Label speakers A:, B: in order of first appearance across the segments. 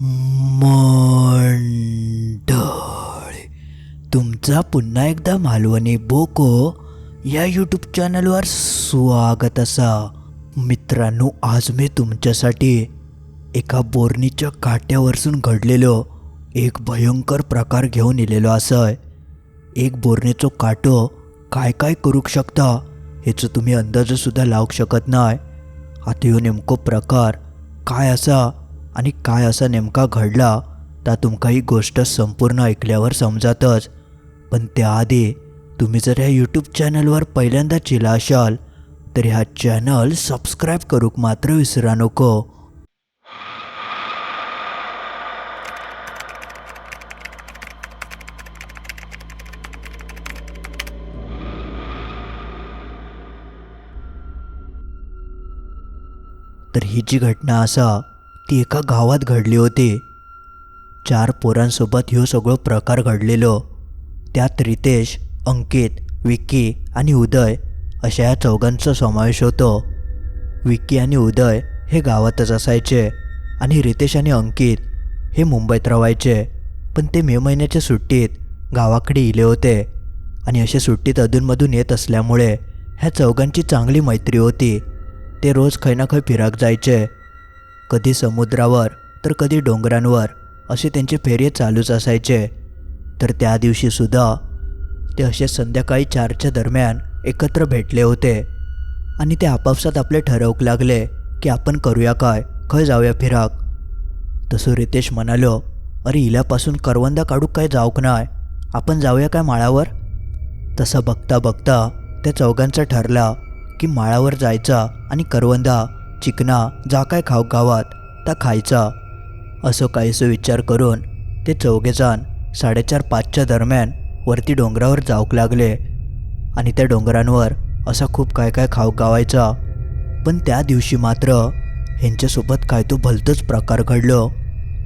A: मंडळी. तुमचा पुन्हा एकदा मालवणी बोको या यूट्यूब चॅनलवर स्वागत असा. मित्रांनो आज मी तुमच्यासाठी एका बोरणीच्या काट्यावरसून घडलेलो एक भयंकर प्रकार घेऊन इलेलो असं एक बोरणीचं काटो काय काय करू शकता ह्याचं तुम्ही अंदाजसुद्धा लावू शकत नाही आता ह्यो नेमको प्रकार काय असा? आणि काय असा नेमका घडला ता तुमका ही गोष्ट संपूर्ण ऐकल्यावर समजातच. पण त्याआधी तुम्ही जर ह्या यूट्यूब चॅनलवर पहिल्यांदा चिला असाल तर ह्या चॅनल सबस्क्राईब करूक मात्र विसरा नको. तर ही जी घटना असा ती एका गावात घडली होती. चार पोरांसोबत ह्यो सगळो प्रकार घडलेलो. त्यात रितेश अंकित विक्की आणि उदय अशा या चौघांचा समावेश होतो. विक्की आणि उदय हे गावातच असायचे आणि रितेश आणि अंकित हे मुंबईत राहायचे. पण ते मे महिन्याच्या सुट्टीत गावाकडे इले होते आणि अशा सुट्टीत अधूनमधून येत असल्यामुळे ह्या चौघांची चांगली मैत्री होती. ते रोज खै ना खै फिराक जायचे. कधी समुद्रावर तर कधी डोंगरांवर असे त्यांचे फेरे चालूच असायचे. तर त्या दिवशीसुद्धा ते असे संध्याकाळी चारच्या दरम्यान एकत्र भेटले होते. आणि ते आपापसात आपले ठरवूक लागले की आपण करूया काय खय जाऊया फिराक. तसं रितेश म्हणालो अरे इल्यापासून करवंदा काढूक काय जाऊक नाय आपण जाऊया काय माळावर? तसं बघता बघता त्या चौघांचा ठरला की माळावर जायचा आणि करवंदा चिकना जा काय खाऊ गावात ता खायचा. असं काहीसं विचार करून ते चौघेजण साडेचार पाचच्या दरम्यान वरती डोंगरावर जाऊक लागले. आणि त्या डोंगरांवर असा खूप काय काय खाऊ गावायचा. पण त्या दिवशी मात्र ह्यांच्यासोबत काय तो भलतंच प्रकार घडलो.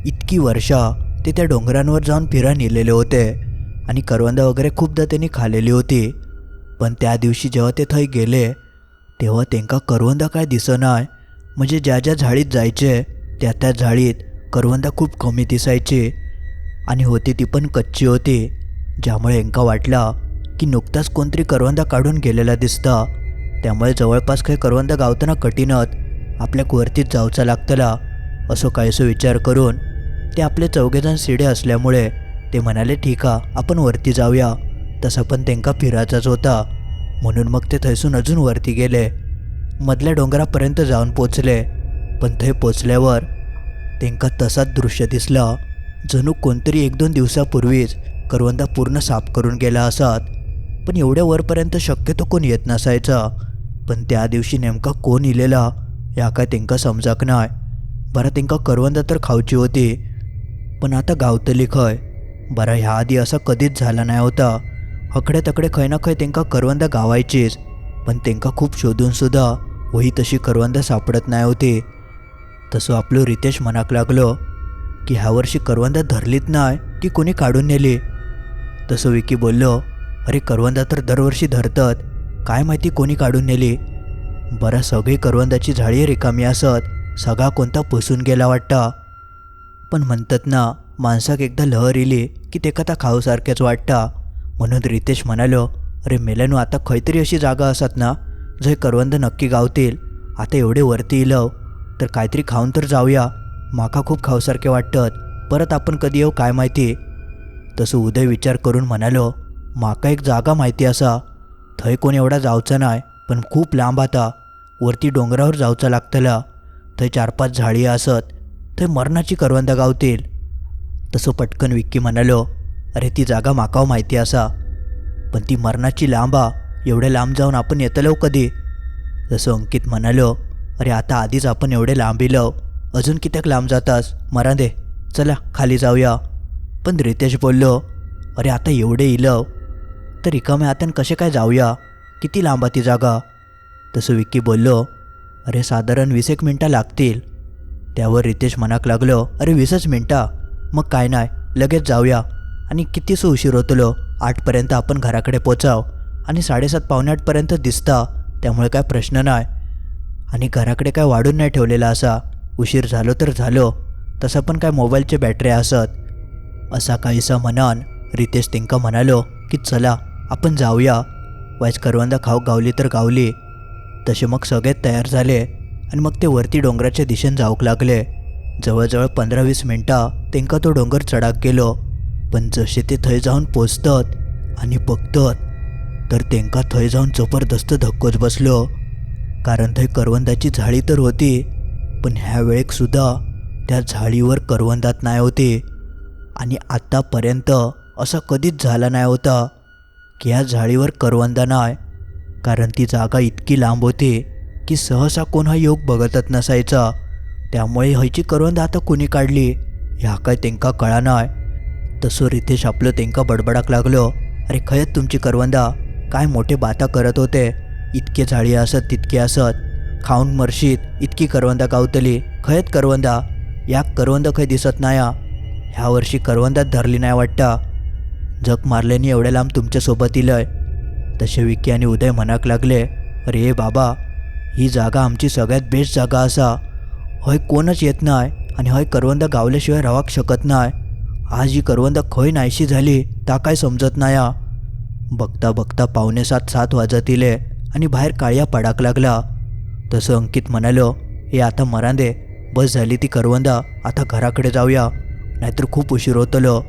A: इतकी वर्षा ते त्या डोंगरांवर जाऊन फिरा नेलेले होते आणि करवंदा वगैरे खूपदा त्यांनी खालेली होती. पण त्या दिवशी जेव्हा ते थंय गेले तेव्हा त्यांका करवंदा काय दिसनाय. म्हणजे ज्या ज्या झाडीत जायचे त्या त्या झाडीत करवंदा खूप कमी दिसायची. आणि होती ती पण कच्ची होती ज्यामुळे यांका वाटला की नुकताच कोणतरी करवंदा काढून गेलेला दिसता. त्यामुळे जवळपास काही करवंदा गावताना कठीणत आपल्या वरतीच जाऊचा लागतला असं काहीसो विचार करून. ते आपले चौघेजण शिडे असल्यामुळे ते म्हणाले ठीक आ आपण वरती जाऊया. तसा पण त्यांका फिरायचाच होता. म्हणून मग ते थैसून अजून वरती गेले. मधल्या डोंगरापर्यंत जाऊन पोचले. पण थंय पोचल्यावर त्यांका तसाच दृश्य दिसला जणू कोणतरी एक दोन दिवसापूर्वीच करवंदा पूर्ण साफ करून गेला असत. पण एवढ्या वरपर्यंत शक्यतो कोण येत नसायचा. पण त्या दिवशी नेमका कोण इलेला या काय त्यांका समजाक नाय. बरं त्यांका करवंदा तर खाऊची होती. पण आता गावतली खय. बरं ह्या आधी असा कधीच झाला नाही होता. हकडे तकडे खय ना खय त्यांका करवंदा गावायचीच. पण त्यांका खूप शोधून सुद्धा वही तशी करवंद सापडत नाही होती. तसं आपलं रितेश म्हणाक लागलो की ह्या वर्षी करवंदा धरलीत नाही की कोणी काढून नेली? तसं विकी बोललो अरे करवंदा तर दरवर्षी धरतात काय माहिती कोणी काढून नेली? बरं सगळी करवंदाची झाडी रिकामी असत सगळा कोणता पुसून गेला वाटता? पण म्हणतात ना माणसाक एकदा लहर इली की ते कथा खाऊसारखेच वाटता. म्हणून रितेश म्हणालो अरे मेल्यानो आता खैतरी अशी जागा असत ना? जय करवंद नक्की गावतील आता एवढे वरती इलव तर काहीतरी खाऊन तर जाऊया. माका खूप खाऊसारखे वाटत परत आपण कधी येऊ काय माहिती? तसं उदय विचार करून म्हणालो माका एक जागा माहिती असा. थंय कोण एवढा जावचा नाही पण खूप लांब आता. वरती डोंगरावर जावचा लागतला. थंय चार पाच झाडी असत. थंय मरणाची करवंदा गावतील. तसं पटकन विक्की म्हणालो अरे ती जागा माकाव माहिती असा. पण ती मरणाची लांबा एवढ्या लांब जाऊन आपण येतलो कधी? जसं अंकित म्हणालो अरे आता आधीच आपण एवढे लांब इलव अजून कित्याक लांब जातास? मरा दे. चला खाली जाऊया. पण रितेश बोललो अरे आता एवढे इलव तर रिकाम्या हातान कसे काय जाऊया? किती लांबा ती जागा? तसं विक्की बोललो अरे साधारण वीस एक मिनटं लागतील. त्यावर रितेश मनाक लागलो अरे वीसच मिनटा? मग काय नाही लगेच जाऊया. आणि कितीसं उशीर होतलो आठपर्यंत आपण घराकडे पोचाव. आणि साडेसात पावणे आठपर्यंत दिसता त्यामुळे काय प्रश्न नाही आणि घराकडे काय वाढून नाही ठेवलेला असा उशीर झालो तर झालो तसं पण काय मोबाईलचे बॅटरी असत. असा काहीसा म्हणान रितेश तेंका म्हणालो की चला आपण जाऊया. वाईस करवंदा खाऊ गावली तर गावली. तसे मग सगळे तयार झाले आणि मग ते वरती डोंगराच्या दिशेने जाऊक लागले. जवळजवळ पंधरा वीस मिनटां तेंका तो डोंगर चढाक गेलो. पण जसे ते थंय जाऊन पोचतात आणि बघतात तर तेंका थंय जाऊन जबरदस्त धक्कोच बसलो. कारण थंय करवंदाची झाडी तर होती पण ह्या वेळेक सुद्धा त्या झाडीवर करवंदात नाही होती. आणि आत्तापर्यंत असा कधीच झाला नाही होता की ह्या झाडीवर करवंदा नाही कारण ती जागा इतकी लांब होती की सहसा कोण हा योग बघतच नसायचा. त्यामुळे हयची करवंद आता कोणी काढली ह्या काय तेंका कळा नाही. तसं रितेश आपलं तेंका बडबडाक लागलो अरे खयत तुमची करवंदा? काय मोठे बाता करत होते? इतके झाडी असत तितके असत. खाऊन मरशीत इतकी करवंदा गावतली. खयत करवंदा? या करवंद खय दिसत नाही ह्या वर्षी करवंदात धरली नाही वाटतं? जग मारल्याने एवढ्या लांब तुमच्यासोबत इलंय. तसे विकी आणि उदय म्हणाक लागले अरे बाबा ही जागा आमची सगळ्यात बेस्ट जागा असा. हय कोणच येत नाही आणि हय करवंदा गावल्याशिवाय राहक शकत नाही आज ही करवंदा खंय नाहीशी झाली ता काय समजत नाही बघता बघता पावणे सात सात वाजत आणि बाहेर काळ्या पडाक लागला. तसं अंकित म्हणालो हे आता मरांदे बस झाली ती करवंदा आता घराकडे जाऊया. नाहीतर खूप उशीर होतलो.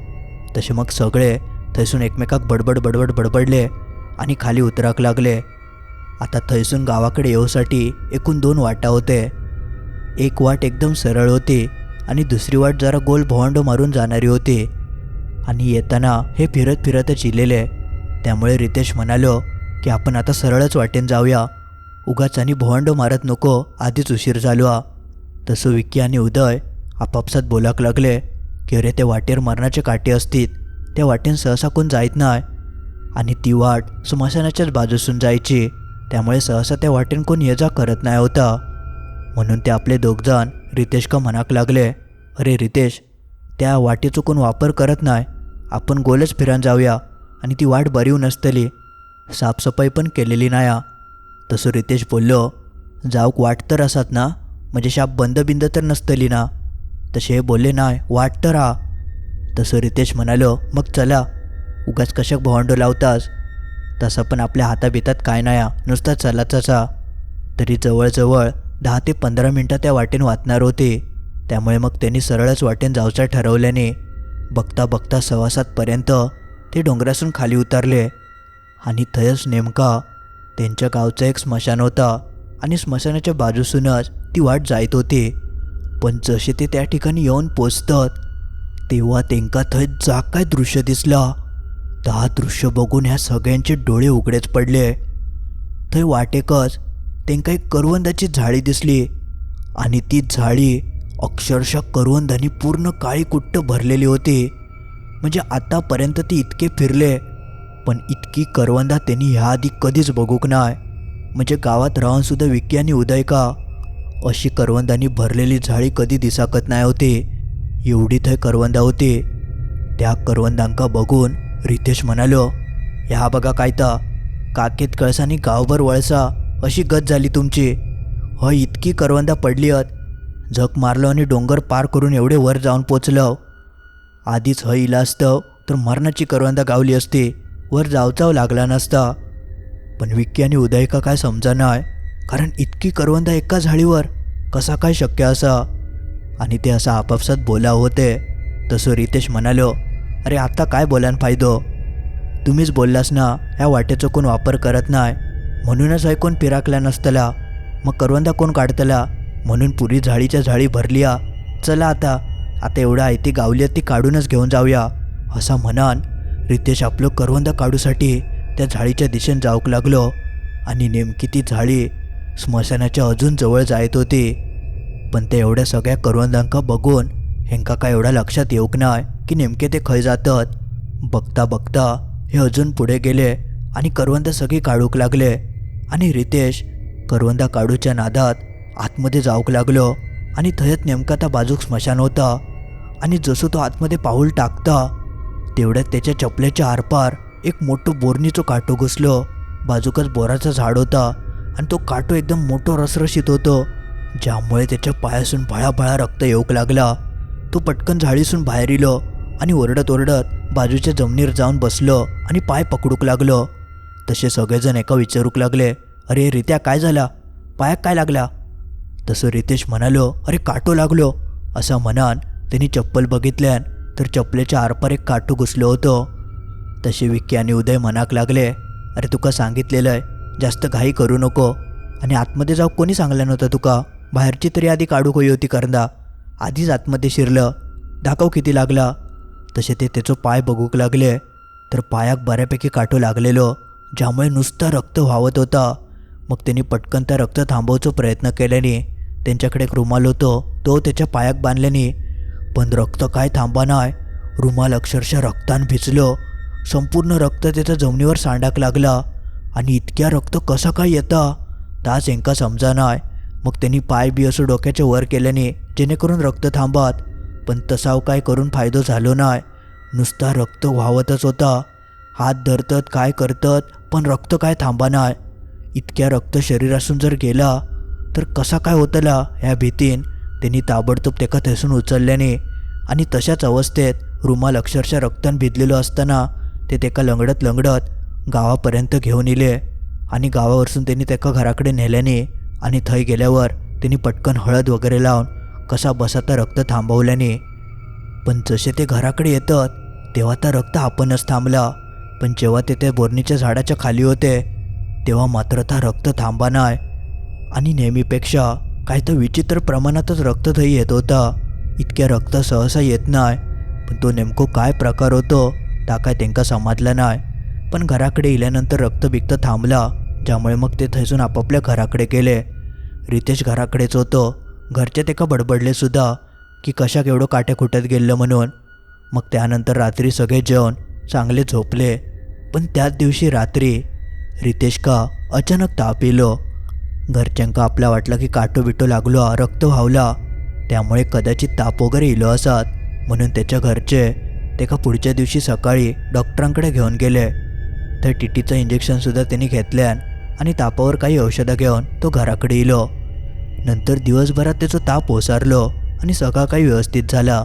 A: तसे मग सगळे थैसून एकमेकाक बडबड बडबड बडबडले आणि खाली उतराक लागले. आता थैसून गावाकडे येऊसाठी एकूण दोन वाटा होते. एक वाट एकदम सरळ होती आणि दुसरी वाट जरा गोल भोंड मारून जाणारी होती. आणि येताना हे फिरत फिरतच इलेले त्यामुळे रितेश म्हणालो की आपण आता सरळच वाटेन जाऊया. उगाच आणि भोवंड मारत नको आधीच उशीर झालो तसं विक्की आणि उदय आपापसात बोलाक लागले की अरे ते वाटेर मरणाचे काटे असतील त्या वाटेन सहसा कोण जायत नाही आणि ती वाट स्मशानाच्याच बाजूसून जायची त्यामुळे सहसा त्या वाटेन कोण ये जा करत नाही होता. म्हणून ते आपले दोघजण रितेश का म्हणाक लागले अरे रितेश त्या वाटेचो कोण वापर करत नाही आपण गोलच फिरान जाऊया. आणि ती वाट बरीव नसतली. साफसफाई पण केलेली नाया. तसं रितेश बोललो जाऊक वाट तर असत ना? म्हणजे शाप बंद बिंद तर नसतली ना? तसे हे बोलले नाय वाट तर हा. तसं रितेश म्हणालो मग चला. उगाच कशाक भवांडो लावतास? तसं पण आपल्या हाताबितात काय नाया? नुसता चलाचाचा. तरी जवळजवळ दहा ते पंधरा मिनटं त्या वाटेन वाचणार होते. त्यामुळे मग त्यांनी सरळच वाटेन जाऊचं ठरवल्याने बघता बघता सव्वा सातपर्यंत ते डोंगरासून खाली उतरले. आणि थयच नेमका त्यांच्या गावचा एक स्मशान होता आणि स्मशानाच्या बाजूसूनच ती वाट जायत होती. पण जसे ते त्या ठिकाणी येऊन पोचतात तेव्हा त्यांका थंय जा काय दृश्य दिसला. ता दृश्य बघून ह्या सगळ्यांचे डोळे उघडेच पडले. थंय वाटेकच त्यांका एक करवंदाची झाडी दिसली. आणि ती झाडी अक्षरशः करवंदानी पूर्ण काळी कुट्ट भरलेली होती. म्हणजे आतापर्यंत ते इतके फिरले पण इतकी करवंदा त्यांनी ह्याआधी कधीच बघूक नाही म्हणजे गावात राहूनसुद्धा विकी आणि उदय का? अशी करवंदांनी भरलेली झाडी कधी दिसाकत नाही होती. एवढी थंय करवंदा होती. त्या करवंदांका बघून रितेश म्हणालो ह्या बघा काय तर काकेत कळसानी गावभर वळसा अशी गत झाली तुमची. ह इतकी करवंदा पडली आहेत झक मारलं आणि डोंगर पार करून एवढे वर जाऊन पोचलं. आधीच ह इला असतं तर मरणाची करवंदा गावली असती. वर जावचाव लागला नसता. पण विक्की आणि उदयका काय समजा नाही कारण इतकी करवंदा एका झाडीवर कसा काय शक्य असा? आणि ते असं आपापसात बोला होते. तसं रितेश म्हणालो अरे आता काय बोलान फायदो? तुम्हीच बोललास ना ह्या वाटेचा कोण वापर करत नाही म्हणूनच ऐकून पिराकला नसतला. मग करवंदा कोण काढतला? म्हणून पुरी झाडीच्या झाडी भरली आ चला आता आता एवढं आहे ती गावली ती काढूनच घेऊन जाऊया. असा म्हणान रितेश आपलं करवंद काढूसाठी त्या झाडीच्या दिशेने जाऊक लागलो. आणि नेमकी ती झाडी स्मशानाच्या अजून जवळ जायत होती. पण ते एवढ्या सगळ्या करवंदांका बघून हेंका काय एवढा लक्षात येऊक नाही की नेमके ते खय जातात. बघता बघता हे अजून पुढे गेले आणि करवंदा सगळी काढूक लागले. आणि रितेश करवंदा काढूच्या नादात आतमध्ये जाऊक लागलो. आणि थयत नेमका त्या बाजूक स्मशान होता. आणि जसं तो आतमध्ये पाऊल टाकता तेवढ्यात त्याच्या चपल्याच्या आरपार एक मोठं बोरणीचं काटो घुसलो. बाजूकच बोराचं झाड होता आणि तो काटो एकदम मोठं रसरशीत होतो ज्यामुळे त्याच्या पायासून भळाभळा रक्त येऊक लागला. तो पटकन झाडीसून बाहेर इलो आणि ओरडत ओरडत बाजूच्या जमिनीवर जाऊन बसलो आणि पाय पकडूक लागलो. तसे सगळेजण एका विचारूक लागले अरे रित्या काय झाला? पायाक काय लागला? तसं रितेश म्हणालो अरे काटो लागलो. असं म्हणान त्यांनी चप्पल बघितल्यान तर चप्पलेच्या आरपार एक काटू घुसलो होतो. तसे विक्की आणि उदय म्हणाक लागले अरे तुका सांगितलेलं आहे जास्त घाई करू नको. आणि आतमध्ये जाऊ कोणी सांगलं नव्हतं तुका? बाहेरची तरी आधी काढू होई होती करंदा. आधीच आतमध्ये शिरलं. दाखव किती लागला. तसे ते त्याचं पाय बघूक लागले. तर पायाक बऱ्यापैकी काटो लागलेलो ज्यामुळे नुसतं रक्त व्हावत होता. मग त्यांनी पटकन त्या रक्त थांबवचा प्रयत्न केल्याने त्यांच्याकडे एक रुमाल होतो तो त्याच्या पायाक बांधल्याने पण रक्त काय थांबा नाय? रुमाल अक्षरशः रक्तान भिजलो. संपूर्ण रक्त त्याच्या जमिनीवर सांडाक लागला. आणि इतक्या रक्त कसं काय येतं? ताच एंका समजा नाय. मग त्यांनी पाय बी असं डोक्याच्या वर केल्याने जेणेकरून रक्त थांबत. पण तसाव काय करून फायदो झालो नाय. नुसता रक्त व्हावतच होता. हात धरतत काय करतात पण रक्त काय थांबा नाय. इतक्या रक्त शरीरासून जर गेला तर कसा काय होतला ह्या भीतीन? त्यांनी ताबडतोब तेका थैसून उचलल्याने आणि तशाच अवस्थेत रुमाल अक्षरशः रक्तान भिजलेलो असताना ते तेका लंगडत लंगडत गावापर्यंत घेऊन इले आणि गावावरसून त्यांनी तेका घराकडे नेल्याने आणि थंय गेल्यावर त्यांनी पटकन हळद वगैरे लावून कसा बसा तर रक्त थांबवल्याने पण जसे ते घराकडे येतात तेव्हा तर रक्त आपणच थांबला. पण जेव्हा ते त्या बोरणीच्या झाडाच्या खाली होते तेव्हा मात्र था रक्त थांबा नाही आणि नेहमीपेक्षा काय तर विचित्र प्रमाणातच रक्त थंय येत होता. इतक्या रक्त सहसा येत नाही पण तो नेमको काय प्रकार होतो ता काय त्यांका समजला नाही. पण घराकडे इल्यानंतर रक्त बिक्त थांबला ज्यामुळे मग ते थैसून आपापल्या घराकडे गेले. रितेश घराकडेच होतो. घरचे ते का बडबडले सुद्धा की कशाक एवढं काटे खुटत गेलं म्हणून. मग त्यानंतर रात्री सगळे जेवण चांगले झोपले. पण त्याच दिवशी रात्री रितेश का अचानक ताप येलो घरच्यांका आपल्या वाटलं की काटो बिटो लागलो रक्त व्हावला. त्यामुळे कदाचित ताप वगैरे इलो असत. म्हणून त्याच्या घरचे तेका पुढच्या दिवशी सकाळी डॉक्टरांकडे घेऊन गेले. तर टीटीचं इंजेक्शनसुद्धा त्यांनी घेतल्यान आणि तापावर काही औषधं घेऊन तो घराकडे इलो. नंतर दिवसभरात त्याचा ताप ओसारलो आणि सगळा काही व्यवस्थित झाला.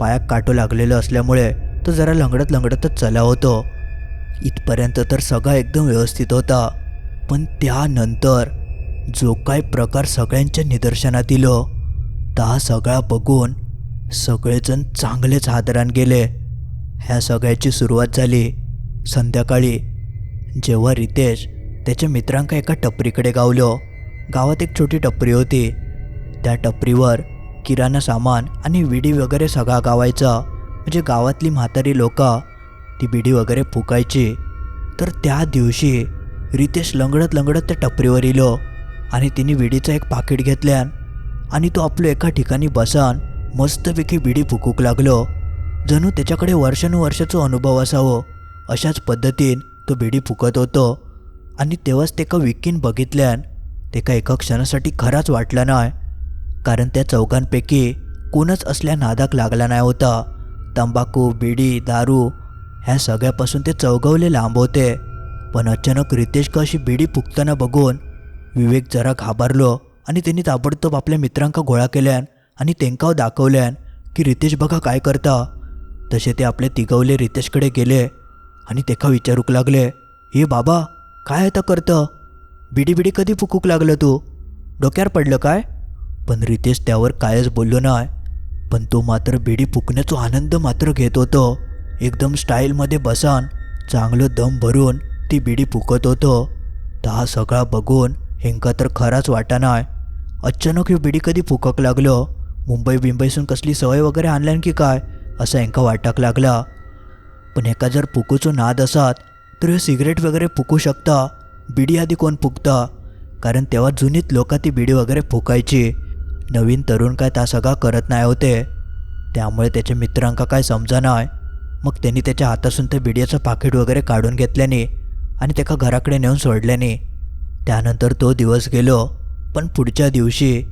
A: पायाक काटो लागलेलं असल्यामुळे तो जरा लंगडत लंगडतच चला होतो. इथपर्यंत तर सगळा एकदम व्यवस्थित होता. पण त्यानंतर जो काय प्रकार सगळ्यांच्या निदर्शनात इलो ता सगळा बघून सगळेजण चांगलेच हादरान गेले. ह्या सगळ्याची सुरुवात झाली संध्याकाळी जेव्हा रितेश त्याच्या मित्रांका एका टपरीकडे गावलो. गावात एक छोटी टपरी होती. त्या टपरीवर किराणा सामान आणि विडी वगैरे सगळा गावायचा. म्हणजे गावातली म्हातारी लोक ती बिडी वगैरे फुकायची. तर त्या दिवशी रितेश लंगडत लंगडत त्या टपरीवर इलो. आणि तिने विडीचं एक पाकिट घेतल्यान आणि तो आपलं एका ठिकाणी बसान मस्तपैकी बिडी फुकूक लागलो. जणू त्याच्याकडे वर्षानुवर्षाचा अनुभव असावं अशाच पद्धतीन तो बिडी फुकत होतो. आणि तेव्हाच तेका विकीन बघितल्यान तेका एका क्षणासाठी खराच वाटला नाही कारण त्या चौघांपैकी कोणच असल्या नादाक लागला नाही होता. तंबाखू बिडी दारू ह्या सगळ्यापासून ते चौगवले लांब होते. पण अचानक रितेश का अशी बिडी फुकताना बघून विवेक जरा घाबरलो आणि त्यांनी ताबडतोब आपल्या मित्रांका गोळा केल्यान आणि तेंका दाखवल्यान की रितेश बघा काय करता. तसे ते आपले तिगवले रितेशकडे गेले आणि तेका विचारूक लागले हे बाबा काय आता करतं? बिडी बिडी कधी फुकूक लागलं तू? डोक्यावर पडलं काय? पण रितेश त्यावर कायच बोललो नाही पण तो मात्र बिडी फुकण्याचा आनंद मात्र घेत होतो. एकदम स्टाईलमध्ये बसान चांगलं दम भरून ती बिडी फुकत होतो. तर हा सगळा बघून हेंका तर खराच वाटाना अचानक ही बिडी कधी फुकक लागलो? मुंबई बिंबईसून कसली सवय वगैरे आणल्यान की काय? असं हेंका वाटाक लागला. पण एका जर फुकूचो नाद असात तर ह्यो सिगरेट वगैरे फुकू शकता. बिडी आधी कोण फुकता? कारण तेव्हा जुनीत लोका ती बिडी वगैरे फुकायची. नवीन तरुण काय ता सगळा करत नाही होते. त्यामुळे त्याच्या मित्रांका काय समजा नाही मग त्यांनी त्याच्या हातासून त्या बिडियाचं पाकिट वगैरे काढून घेतल्याने आणि त्याका घराकडे नेऊन सोडल्याने. त्यानंतर तो दिवस गेलो पण पुढच्या दिवशी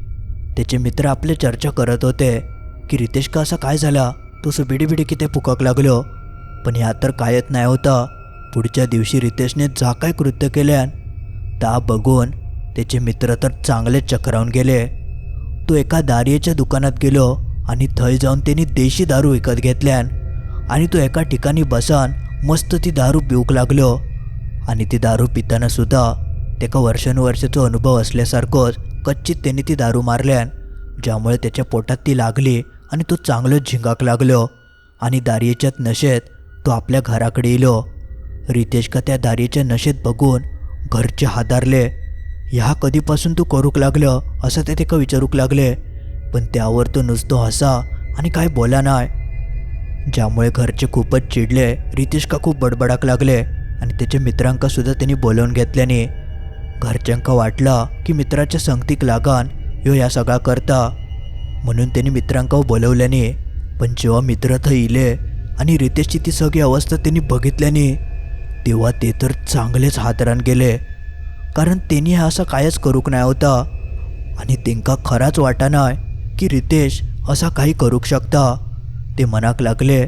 A: त्याचे मित्र आपले चर्चा करत होते की रितेश का असा काय झाला? तो बिडी बिडी किती फुकक लागलो. पण ह्या तर कायच नाही होता. पुढच्या दिवशी रितेशने जा काय कृत्य केल्यान ता बघून त्याचे मित्र तर चांगलेच चक्रावून गेले. तो एका दारियेच्या दुकानात गेलो आणि थंय जाऊन त्यांनी देशी दारू विकत घेतल्यान आणि तो एका ठिकाणी बसान मस्त ती दारू पिऊक लागलो. आणि ती दारू पिताना सुद्धा तेका वर्षानुवर्षाचो अनुभव असल्यासारखंच कच्चीत त्याने ती दारू मारल्यान ज्यामुळे त्याच्या पोटात ती लागली आणि तो चांगलोच झिंगाक लागलो आणि दारियेच्यात नशेत तो आपल्या घराकडे येलो रितेश का त्या दारियेच्या नशेत बघून घरचे हादारले ह्या कधीपासून तू करूक लागलं? असं ते का विचारूक लागले पण त्यावर तो नुसतो हसा आणि काय बोला नाय. ज्यामुळे घरचे खूपच चिडले रितेश का खूप बडबडाक लागले आणि त्याच्या मित्रांकासुद्धा त्यांनी बोलवून घेतल्याने घरच्यांका वाटला की मित्राच्या संगतीक लागान ह्यो या सगळा करता. म्हणून त्यांनी मित्रांका बोलवल्याने पण जेव्हा मित्र थंय इले आणि रितेशची ती सगळी अवस्था त्यांनी बघितल्याने तेव्हा ते तर चांगलेच हातरान गेले. कारण त्यांनी हा असं कायच करूक नाही होता. आणि त्यांका खराच वाटानाय की रितेश असा काही करूक शकता. ते मनाक लागले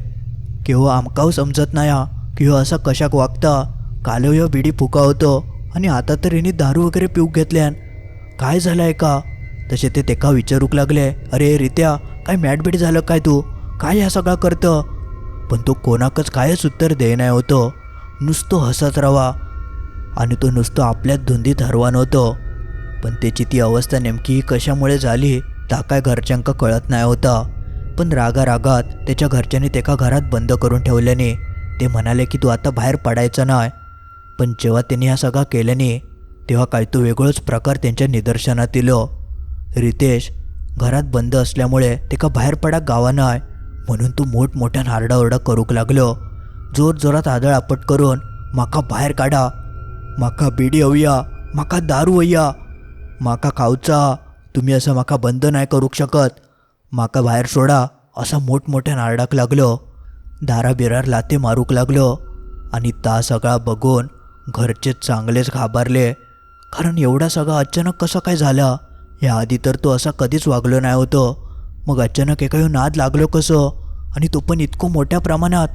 A: की हो आमकाव समजत नाही की हो असा कशाक वागता? कालो ह्यो बिडी फुकावतो आणि आता तर हिने दारू वगैरे पिऊ घेतल्यान. काय झालं आहे का? तसे ते तेका विचारूक लागले. अरे रित्या काय मॅटबीट झालं काय तू? काय ह्या सगळा करतं? पण तो कोणाकच कायच उत्तर देणार होतं. नुसतो हसत राहा आणि तो नुसतो आपल्याच धुंदीत हरवान होतो. पण त्याची ती अवस्था नेमकी कशामुळे झाली ता काय घरच्यांका कळत नाही होता. पण रागा रागात त्याच्या घरच्यांनी त्याका घरात बंद करून ठेवल्याने ते म्हणाले की तू आता बाहेर पडायचं नाही पण जेव्हा त्यांनी हा सगळा केल्याने तेव्हा काय तो वेगळंच प्रकार त्यांच्या निदर्शनात इलो रितेश घरात बंद असल्यामुळे तेका बाहेर पडा गावानं आहे म्हणून तो मोठमोठ्यान हारडाओरडा करूक लागलो. जोर जोरात आदळ आपट करून माका बाहेर काढा माका बिडी हवया माका दारू हवया माका खावचा तुम्ही असं माका बंद नाही करूक शकत माका बाहेर सोडा असा मोठमोठ्यान आरडाक लागलो. दारा बिरार लाते मारूक लागलो आणि ता सगळा बघून घरचे चांगलेच घाबरले. कारण एवढा सगळा अचानक कसं काय झाला? याआधी तर तो असा कधीच वागलो नाही होतो. मग अचानक एका येऊन नाद लागलो कसं? आणि तो पण इतकं मोठ्या प्रमाणात.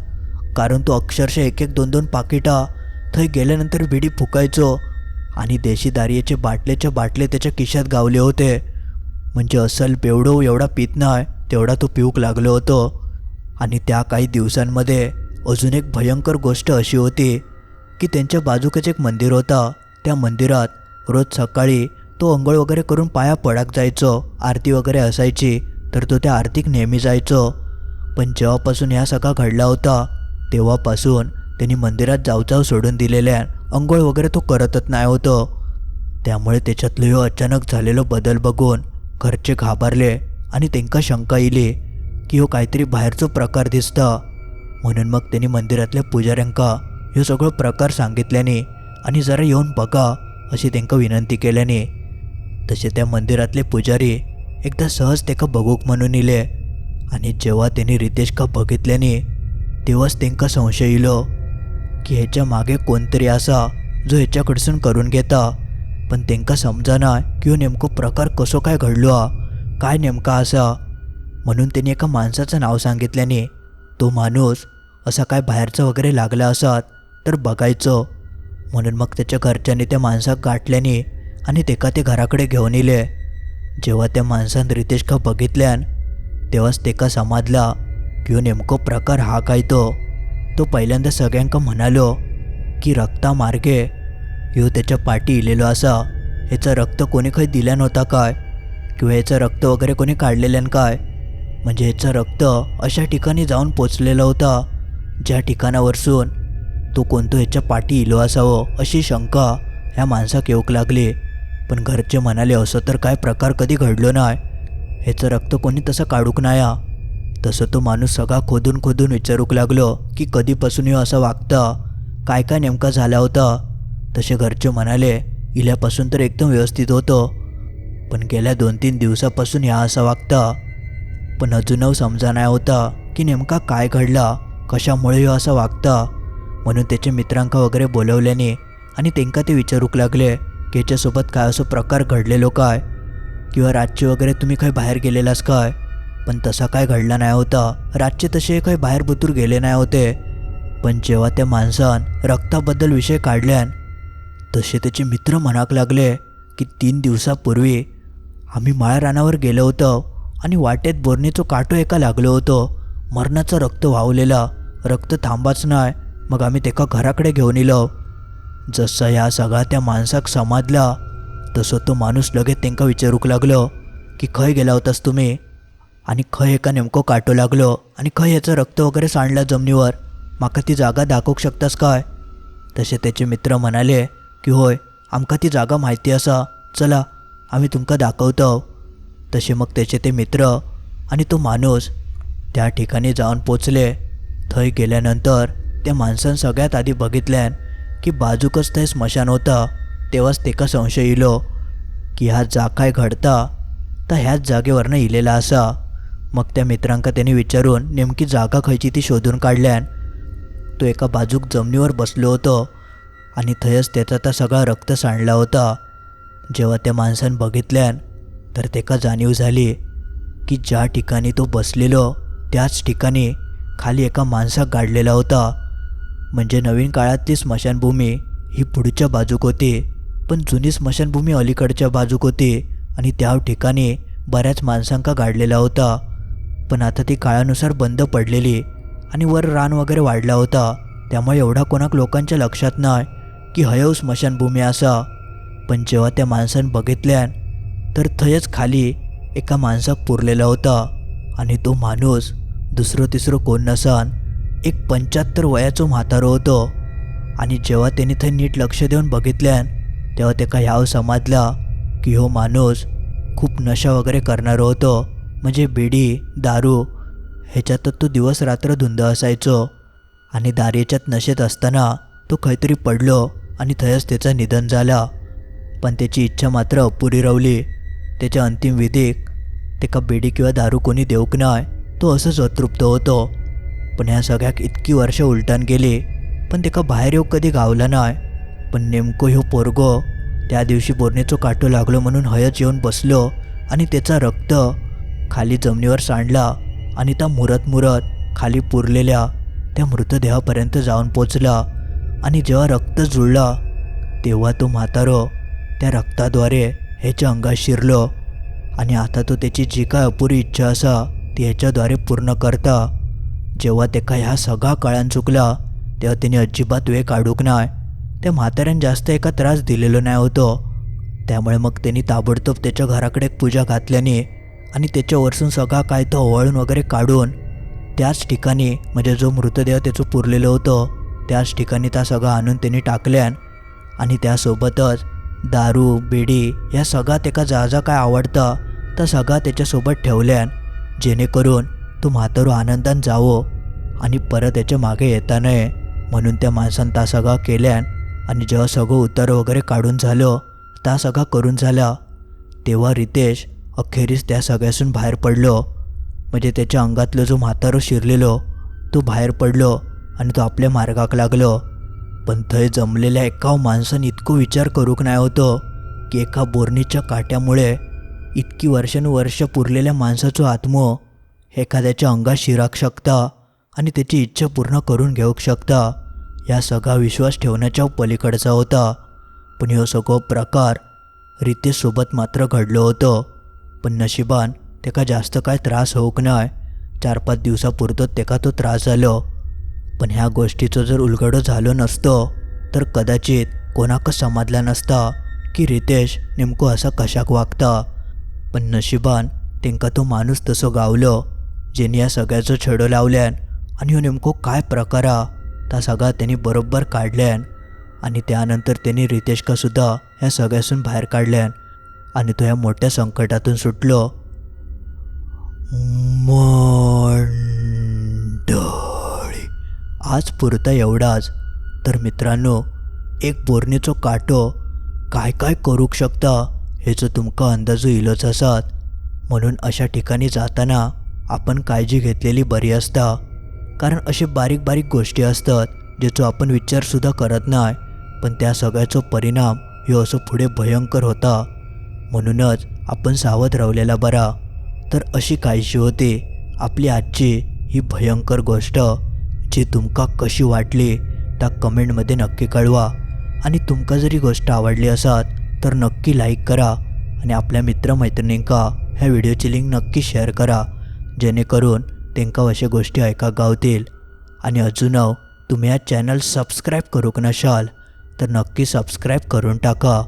A: कारण तो अक्षरशः एक एक दोन दोन पाकिटा थंय गेल्यानंतर बिडी फुकायचो. आणि देशी दारियेचे बाटलेच्या बाटले त्याच्या खिशात गावले होते. म्हणजे असल बेवडो एवढा पित नाही तेवढा तो पिऊक लागलो होतो. आणि त्या काही दिवसांमध्ये अजून एक भयंकर गोष्ट अशी होती. की त्यांच्या बाजूकच एक मंदिर होता. त्या मंदिरात रोज सकाळी तो अंघोळ वगैरे करून पाया पडाक जायचो आरती वगैरे असायची तर तो त्या आरतीक नेहमी जायचो. पण जेव्हापासून ह्या सगळा घडला होता तेव्हापासून त्यांनी मंदिरात जाऊ जाऊ सोडून दिलेल्या अंघोळ वगैरे तो करतच नाही होतो. त्यामुळे त्याच्यातलं ह्यो अचानक झालेलो बदल बघून घरचे घाबरले आणि त्यांका शंका येली की हो काहीतरी बाहेरचो प्रकार दिसता. म्हणून मग त्यांनी मंदिरातल्या पुजाऱ्यांका ह्यो सगळो प्रकार सांगितल्याने आणि जरा येऊन बघा अशी त्यांका विनंती केल्याने. तसे त्या मंदिरातले पुजारी एकदा सहज तेका बघूक म्हणून इले आणि जेव्हा त्यांनी रितेशका बघितल्याने तेव्हाच त्यांका संशय येलो की ह्याच्या मागे कोणतरी असा जो ह्याच्याकडसून करून घेता. पण त्यांका समजाना की हो नेमको प्रकार कसो काय घडलो हा काय नेमका असा. म्हणून त्यांनी एका माणसाचं नाव सांगितल्याने तो माणूस असा काय बाहेरचा वगैरे लागला असत. तर बघायचं. म्हणून मग त्याच्या घरच्यांनी त्या माणसाक गाठल्याने आणि तेका ते घराकडे घेऊन येले जेव्हा त्या माणसान रितेश का बघितल्यान तेव्हाच तेका समाजला की हो नेमको प्रकार हा काय तो. तो पहिल्यांदा सगळ्यांका म्हणालो की रक्ता मार्गे ह्यो त्याच्या पाठी इलेलो असा. ह्याचं रक्त कोणी काही दिल्या नव्हता काय? किंवा ह्याचं रक्त वगैरे कोणी काढलेल्यान काय? म्हणजे ह्याचं रक्त अशा ठिकाणी जाऊन पोचलेलं होता ज्या ठिकाणावरसून तो कोणतो ह्याच्या पाठी इलो असावं अशी शंका ह्या माणसाक येऊक लागली. पण घरचे म्हणाले असं तर काय प्रकार कधी घडलो नाही ह्याचं रक्त कोणी तसं काढूक नाही तसं तो माणूस सगळा खोदून खोदून विचारूक लागलो की कधीपासून येऊ असं वागता? काय काय नेमका झाला होता? तसे घरचे म्हणाले इल्यापासून तर एकदम व्यवस्थित होतं. पण गेल्या दोन तीन दिवसापासून ह्या असा वागता. पण अजूनव समजा नाही होता की नेमका काय घडला कशामुळे ह्यो असा वागता? म्हणून त्याच्या मित्रांका वगैरे बोलवल्याने आणि त्यांका ते विचारूक लागले की याच्यासोबत काय असं प्रकार घडलेलो काय? किंवा रातचे वगैरे तुम्ही काय बाहेर गेलेलास काय? पण तसा काय घडला नाही होता. रातचे तसे काही बाहेर बुतूर गेले नाही होते. पण जेव्हा त्या माणसान रक्ताबद्दल विषय काढल्यान तसे त्याचे मित्र म्हणाक लागले की तीन दिवसापूर्वी आम्ही माळरानावर गेलो होतो आणि वाटेत बोरणीचो काटो एका लागलो होतो. मरणाचं रक्त वाहलेलं. रक्त थांबाच नाही. मग आम्ही तेका घराकडे घेऊन येलो जसं ह्या सगळा त्या माणसाक समाजला तसं तो माणूस लगेच तेंका विचारूक लागलो की खंय गेला होतास तुम्ही? आणि खंय एका नेमको काटो लागलो आणि खंय याचं रक्त वगैरे सांडला जमिनीवर? माका ती जागा दाखवूक शकतास काय? तसे त्याचे मित्र म्हणाले की होय आमका ती जागा माहिती असा चला आम्ही तुमका दाखवतो. तसे मग त्याचे ते मित्र आणि तो माणूस त्या ठिकाणी जाऊन पोचले. थंय गेल्यानंतर त्या माणसान सगळ्यात आधी बघितल्यान की बाजूकच थंय स्मशान होतं तेव्हाच तेका संशय इलो? की हा जा काय घडता? तर ह्याच जागेवरनं इलेला असा. मग त्या मित्रांका त्यांनी विचारून नेमकी जागा खयची ती शोधून काढल्यान तो एका बाजूक जमिनीवर बसलो होतो आणि थंयच त्याचा त्या सगळा रक्त सांडला होता. जेव्हा त्या माणसानं बघितल्यान तर तेका जाणीव झाली की ज्या ठिकाणी तो बसलेलो त्याच ठिकाणी खाली एका माणसाक गाडलेला होता. म्हणजे नवीन काळातली स्मशानभूमी ही पुढच्या बाजूक होती. पण जुनी स्मशानभूमी अलीकडच्या बाजूक होती आणि त्या ठिकाणी बऱ्याच माणसांका गाडलेला होता. पण आता ती काळानुसार बंद पडलेली आणि वर रान वगैरे वाढला होता. त्यामुळे एवढा कोणाक लोकांच्या लक्षात नाही की हयव स्मशानभूमी असा. पण जेव्हा त्या माणसानं बघितल्यान तर थंयच खाली एका माणसाक पुरलेला होता आणि तो माणूस दुसरं तिसरं कोण नसान एक पंच्याहत्तर वयाचो म्हातारो होतो. आणि जेव्हा त्याने थंय नीट लक्ष देऊन बघितल्यान तेव्हा तेका ह्याव समजला की हो माणूस खूप नशा वगैरे करणारो होतो. म्हणजे बिडी दारू ह्याच्यातच तो दिवस रात्र धुंद असायचो. आणि दारेच्यात नशेत असताना तो काहीतरी पडलो आणि थंयच त्याचं निधन झाला. पण त्याची इच्छा मात्र अपुरी रवली त्याच्या अंतिम विधीक तेका बेडी किंवा दारू कोणी देऊक नाय तो असंच अतृप्त होतो. पण ह्या सगळ्याक इतकी वर्ष उलटान गेली पण तेका बाहेर येऊ कधी गावला नाय. पण नेमको ह्यो पोरगो त्या दिवशी बोरणेचो काटो लागलो म्हणून हयच येऊन बसलो आणि त्याचा रक्त खाली जमिनीवर सांडला आणि त्या मुरत मुरत खाली पुरलेल्या त्या मृतदेहापर्यंत जाऊन पोचला आणि जेव्हा रक्त जुळला तेव्हा तो म्हातारो त्या रक्ताद्वारे ह्याच्या अंगात शिरलो. आणि आता तो त्याची जी काय अपुरी इच्छा असा ती ह्याच्याद्वारे पूर्ण करता. जेव्हा तेका ह्या सगळा काळान चुकला तेव्हा तिने अजिबात वेळ काढूक नाय. त्या म्हाताऱ्यान जास्त एका त्रास दिलेलो नाही होतो. त्यामुळे मग त्यांनी ताबडतोब त्याच्या घराकडे एक पूजा घातल्याने आणि त्याच्यावरसून सगळा काय तो ओवाळून वगैरे काढून त्याच ठिकाणी म्हणजे जो मृतदेह त्याचं पुरलेलं होतं त्याच ठिकाणी त्या सगळं आणून त्यांनी टाकल्यान आणि त्यासोबतच दारू बिडी या सगळा त्याका जा जा काय आवडतं तर सगळा त्याच्यासोबत ठेवल्यान जेणेकरून तो म्हातारो आनंदान जावो आणि परत त्याच्यामागे येता नये म्हणून त्या माणसानं ता सगळा केल्यान आणि जेव्हा सगळं उतार वगैरे काढून झालं ता सगळा करून झाला तेव्हा रितेश अखेरीस त्या सगळ्यासून बाहेर पडलो. म्हणजे त्याच्या अंगातलं जो म्हातारो शिरलेलो तो बाहेर पडलो आणि तो आपल्या मार्गाक लागलो. पण थंय जमलेल्या एका माणसानं इतको विचार करूक नाही होतो की एका बोरणीच्या काट्यामुळे इतकी वर्षानुवर्ष पुरलेल्या माणसाचो आत्मो एखाद्याच्या अंगात शिराक शकता आणि त्याची इच्छा पूर्ण करून घेऊ शकता. या सगळा विश्वास ठेवण्याच्या पलीकडचा होता. पण ह्यो सगळो प्रकार रितेशसोबत मात्र घडलो होतो. पण नशिबान तेका जास्त काय त्रास होऊक नाय. चार पाच दिवसापुरतो तेका तो त्रास जालो पण ह्या गोष्टीचं जर उलगडो झालो नसतो तर कदाचित कोणाक समजला नसता की रितेश नेमको असा कशाक वागता. पण नशिबान त्यांका तो माणूस तसो गावलो. जेणे या सगळ्याचो छेडो लावल्यान आणि ह्यो नेमको काय प्रकार हा ता सगळा त्यांनी बरोबर काढल्यान आणि त्यानंतर त्यांनी रितेशका सुद्धा ह्या सगळ्यासून बाहेर काढल्यान आणि तो ह्या मोठ्या संकटातून सुटलो. मंडळी आज पुरता एवढाच. तर मित्रांनो एक बोरणीचो काटो काय काय करूक शकता हेचो तुमका अंदाजू इलोच आसात म्हणून अशा ठिकाणी जाताना आपण काळजी घेतलेली बरी असता. कारण असे बारीक बारीक गोष्टी असतात ज्याचो आपण विचारसुद्धा करत नाही पण त्या सगळ्याचो परिणाम ह्यो असो पुढे भयंकर होता. म्हणूनच आपण सावध रावलेला बरा. तर अशी काळजी होती. आपली आजची ही भयंकर गोष्ट. जी तुमका कशी वाटली त्या कमेंटमध्ये नक्की कळवा. आणि तुमका जरी गोष्ट आवडली असात तर नक्की लाईक करा. आणि आपल्या मित्रमैत्रिणींका ह्या व्हिडिओची लिंक नक्की शेअर करा. जेणेकरून तेंका अशा गोष्टी ऐका गावतील. आणि अजून तुम्ही हा चॅनल सबस्क्राईब करूक नशाल तर नक्की सबस्क्राईब करून टाका.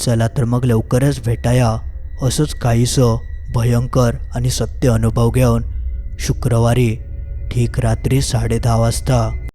A: चला तर मग लवकरच भेटाया. असंच काहीसं भयंकर आणि सत्य अनुभव घेऊन शुक्रवारी ठीक रात्री साडे दहा वाजता